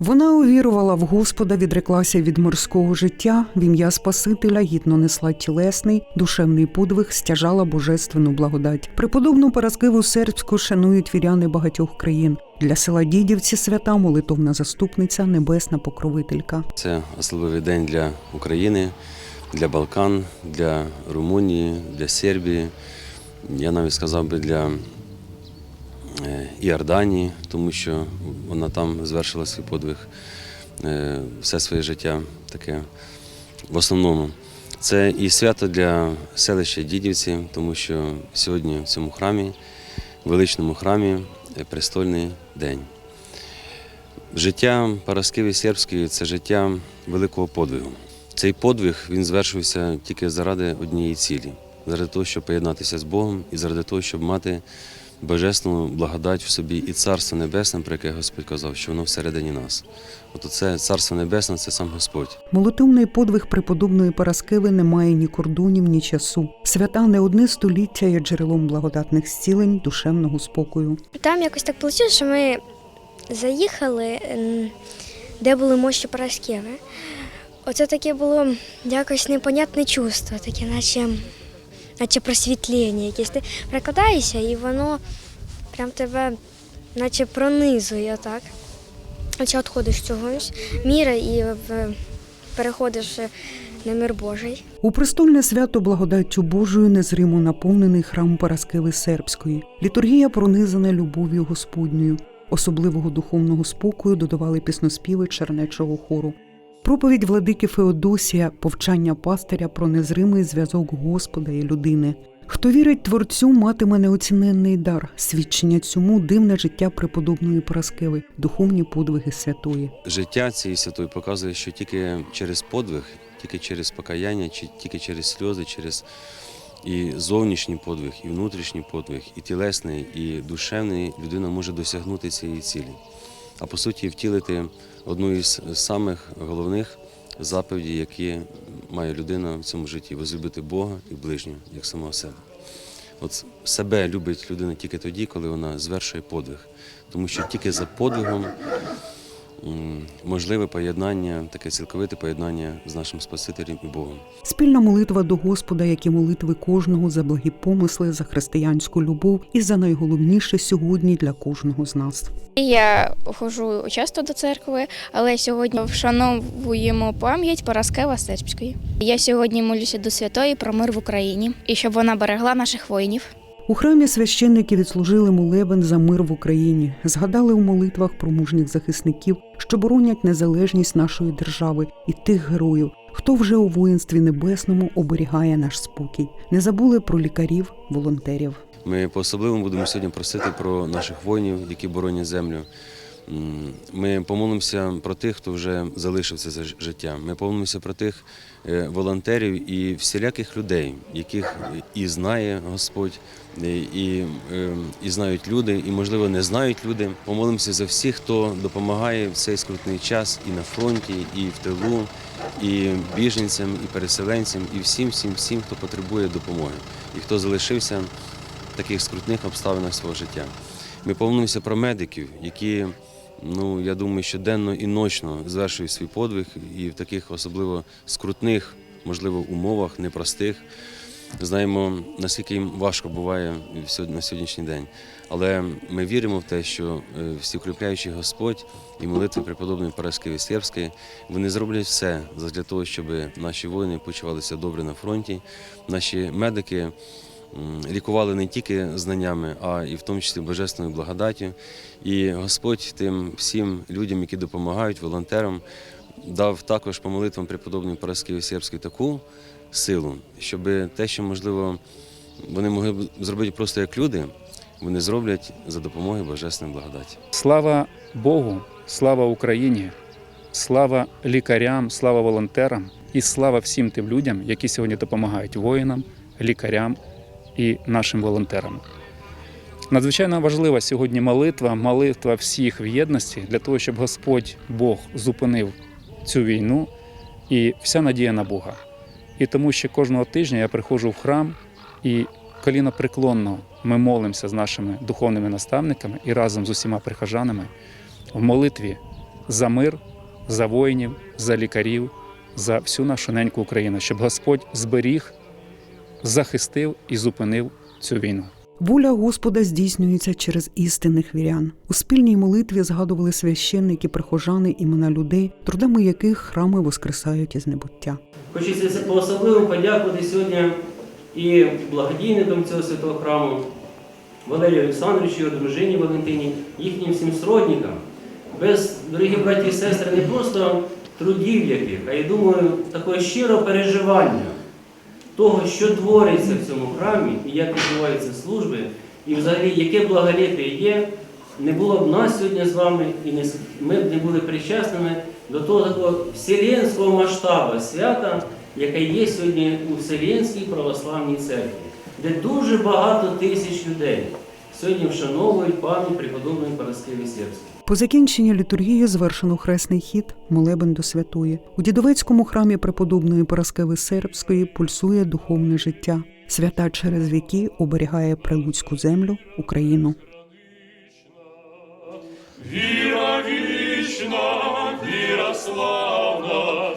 Вона увірувала в Господа, відреклася від мирського життя, в ім'я Спасителя гідно несла тілесний, душевний подвиг, стяжала божественну благодать. Преподобну Параскеву Сербську шанують віряни багатьох країн. Для села Дідівці свята молитовна заступниця, небесна покровителька. Це особливий день для України, для Балкан, для Румунії, для Сербії. Я навіть сказав би для Іорданії, тому що вона там звершила свій подвиг е, все своє життя таке в основному. Це і свято для селища Дідівці, тому що сьогодні в цьому храмі, величному храмі, е, престольний день. Життя Параскеви Сербської це життя великого подвигу. Цей подвиг він звершився тільки заради однієї цілі, заради того, щоб поєднатися з Богом і заради того, щоб мати божественну благодать в собі і Царство Небесне, про яке Господь казав, що воно всередині нас. От це Царство Небесне це сам Господь. Молитовний подвиг преподобної Параскеви не має ні кордонів, ні часу. Свята не одне століття є джерелом благодатних зцілень, душевного спокою. Там якось так вийшло, що ми заїхали, де були мощі Параскеви. Оце таке було якось непонятне чувство, таке, наче, наче просвітлення якесь. Ти прикладаєшся і воно прям тебе наче пронизує так. Оце відходиш з цього міра і переходиш на мир Божий. У престольне свято благодаттю Божою незримо наповнений храм Параскеви Сербської. Літургія пронизана любов'ю Господньою. Особливого духовного спокою додавали пісноспіви чернечого хору. Проповідь владики Феодосія, повчання пастиря про незримий зв'язок Господа і людини. Хто вірить Творцю, матиме неоціненний дар, свідчення цьому дивне життя преподобної Параскеви, духовні подвиги святої. Життя цієї святої показує, що тільки через подвиг, тільки через покаяння, чи тільки через сльози, через і зовнішній подвиг, і внутрішній подвиг, і тілесний, і душевний людина може досягнути цієї цілі. А по суті, втілити одну із самих головних заповідей, які має людина в цьому житті возлюбити Бога і ближнього, як самого себе. От себе любить людина тільки тоді, коли вона звершує подвиг. Тому що тільки за подвигом можливе поєднання, таке цілковите поєднання з нашим Спасителем і Богом. Спільна молитва до Господа, як і молитви кожного за благі помисли, за християнську любов і за найголовніше сьогодні для кожного з нас. Я ходжу часто до церкви, але сьогодні вшановуємо пам'ять Параскева Сербської. Я сьогодні молюся до святої про мир в Україні і щоб вона берегла наших воїнів. У храмі священники відслужили молебен за мир в Україні, згадали у молитвах про мужніх захисників, що боронять незалежність нашої держави і тих героїв, хто вже у воїнстві небесному оберігає наш спокій. Не забули про лікарів, волонтерів. Ми по-особливому будемо сьогодні просити про наших воїнів, які боронять землю. Ми помолимося про тих, хто вже залишився за життя. Ми помолимося про тих е, волонтерів і всіляких людей, яких і знає Господь, е, і, е, і знають люди, і, можливо, не знають люди. Помолимося за всіх, хто допомагає в цей скрутний час і на фронті, і в тилу, і біженцям, і переселенцям, і всім, всім, всім, хто потребує допомоги, і хто залишився в таких скрутних обставинах свого життя. Ми помолимося про медиків, які, ну я думаю, щоденно і ночно звершують свій подвиг і в таких особливо скрутних, можливо, умовах, непростих. Знаємо, наскільки їм важко буває на сьогоднішній день. Але ми віримо в те, що е, всеукріпляючий Господь і молитви преподобної Параскеви Сербської, вони зроблять все для того, щоб наші воїни почувалися добре на фронті. Наші медики лікували не тільки знаннями, а і в тому числі божественною благодаттю. І Господь тим всім людям, які допомагають, волонтерам, дав також по молитвам преподобної Параскеви Сербської таку силу, щоб те, що можливо вони могли б зробити просто як люди, вони зроблять за допомогою божественної благодаті. Слава Богу, слава Україні, слава лікарям, слава волонтерам і слава всім тим людям, які сьогодні допомагають воїнам, лікарям і нашим волонтерам. Надзвичайно важлива сьогодні молитва, молитва всіх в єдності для того, щоб Господь Бог зупинив цю війну і вся надія на Бога. І тому ще кожного тижня я приходжу в храм і колінопреклонно ми молимося з нашими духовними наставниками і разом з усіма прихожанами в молитві за мир, за воїнів, за лікарів, за всю нашу неньку Україну, щоб Господь зберіг, захистив і зупинив цю війну. Воля Господа здійснюється через істинних вірян. У спільній молитві згадували священники, прихожани, імена людей, трудами яких храми воскресають із небуття. Хочеться по-особливо подякувати сьогодні і благодійникам цього святого храму, Валерію Олександровичу, його дружині Валентині, їхнім всім сродникам. Без, дорогі браті і сестри, не просто трудів яких, а я думаю, такого щирого переживання того, що твориться в цьому храмі і як відбуваються служби, і взагалі яке благолепие є, не було б нас сьогодні з вами, і ми б не були причасними до того такого вселенського масштабу свята, яке є сьогодні у Вселенській православній церкві, де дуже багато тисяч людей сьогодні вшановують пам'ять преподобної Параскеви Сербської. По закінченні літургії звершено хресний хід молебен до святої. У дідовецькому храмі преподобної Параскеви Сербської пульсує духовне життя. Свята через віки оберігає прилуцьку землю, Україну. Віра вічна, віра славна.